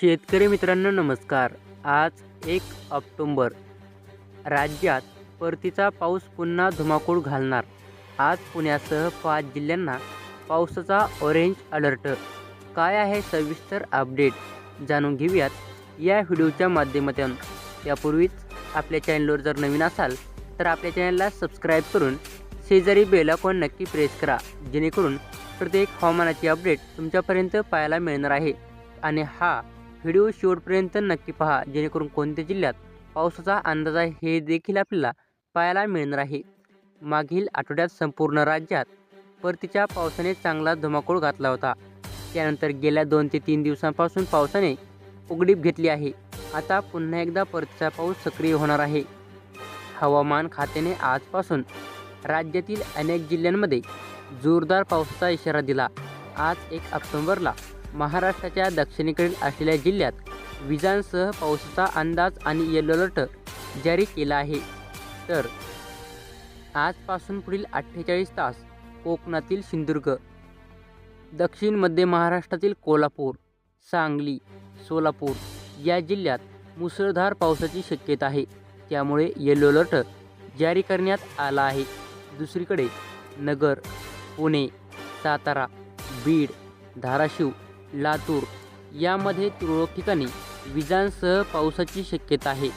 शेतकरी मित्रांनो नमस्कार. आज एक ऑक्टोंबर. राज्यात परतीचा पाऊस पुन्हा धुमाकूळ घालणार. आज पुण्यासह पाच जिल्ह्यांना पावसाचा ऑरेंज अलर्ट काय आहे सविस्तर अपडेट जाणून घेऊयात या व्हिडिओच्या माध्यमातून. त्यापूर्वीच आपल्या चॅनलवर जर नवीन असाल तर आपल्या चॅनलला सबस्क्राईब करून शेजारी बेलाकॉन नक्की प्रेस करा जेणेकरून प्रत्येक हवामानाची अपडेट तुमच्यापर्यंत पाहायला मिळणार आहे. आणि हा व्हिडिओ शेवटपर्यंत नक्की पहा जेणेकरून कोणत्या जिल्ह्यात पावसाचा अंदाज आहे हे देखील आपल्याला पाहायला मिळणार आहे. मागील आठवड्यात संपूर्ण राज्यात परतीच्या पावसाने चांगला धुमाकूळ घातला होता. त्यानंतर गेल्या दोन ते तीन दिवसांपासून पावसाने उघडीप घेतली आहे. आता पुन्हा एकदा परतीचा पाऊस सक्रिय होणार आहे. हवामान खात्याने आजपासून राज्यातील अनेक जिल्ह्यांमध्ये जोरदार पावसाचा इशारा दिला. आज एक ऑक्टोबरला महाराष्ट्राच्या दक्षिणेकडील असलेल्या जिल्ह्यात विजांसह पावसाचा अंदाज आणि येलो अलर्ट जारी केला आहे. तर आजपासून पुढील अठ्ठेचाळीस तास कोकणातील सिंधुदुर्ग दक्षिण मध्य महाराष्ट्रातील कोल्हापूर सांगली सोलापूर या जिल्ह्यात मुसळधार पावसाची शक्यता आहे. त्यामुळे येलो अलर्ट जारी करण्यात आला आहे. दुसरीकडे नगर पुणे सातारा बीड धाराशिव लातूर. यामध्ये तुरळक ठिकाणी विजांसह पावसाची शक्यता आहे.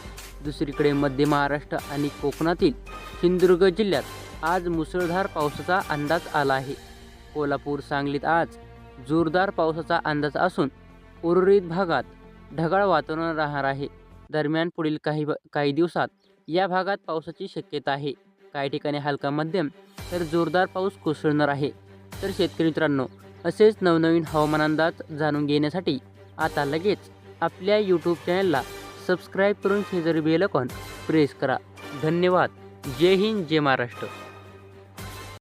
दुसरीकडे मध्य महाराष्ट्र आणि कोकणातील सिंधुदुर्ग जिल्ह्यात आज मुसळधार पावसाचा अंदाज आला आहे. कोल्हापूर सांगलीत आज जोरदार पावसाचा अंदाज असून उर्वरित भागात ढगाळ वातावरण राहणार आहे. दरम्यान पुढील काही काही दिवसात या भागात पावसाची शक्यता आहे. काही ठिकाणी हलका मध्यम तर जोरदार पाऊस कोसळणार आहे. तर शेतकरी मित्रांनो असेच नवनवीन हवामान अंदाज जाणून घेण्यासाठी आता लगेच आपल्या यूट्यूब चॅनलला सबस्क्राईब करून शेजारी बेलकॉन प्रेस करा. धन्यवाद. जय हिंद जय महाराष्ट्र.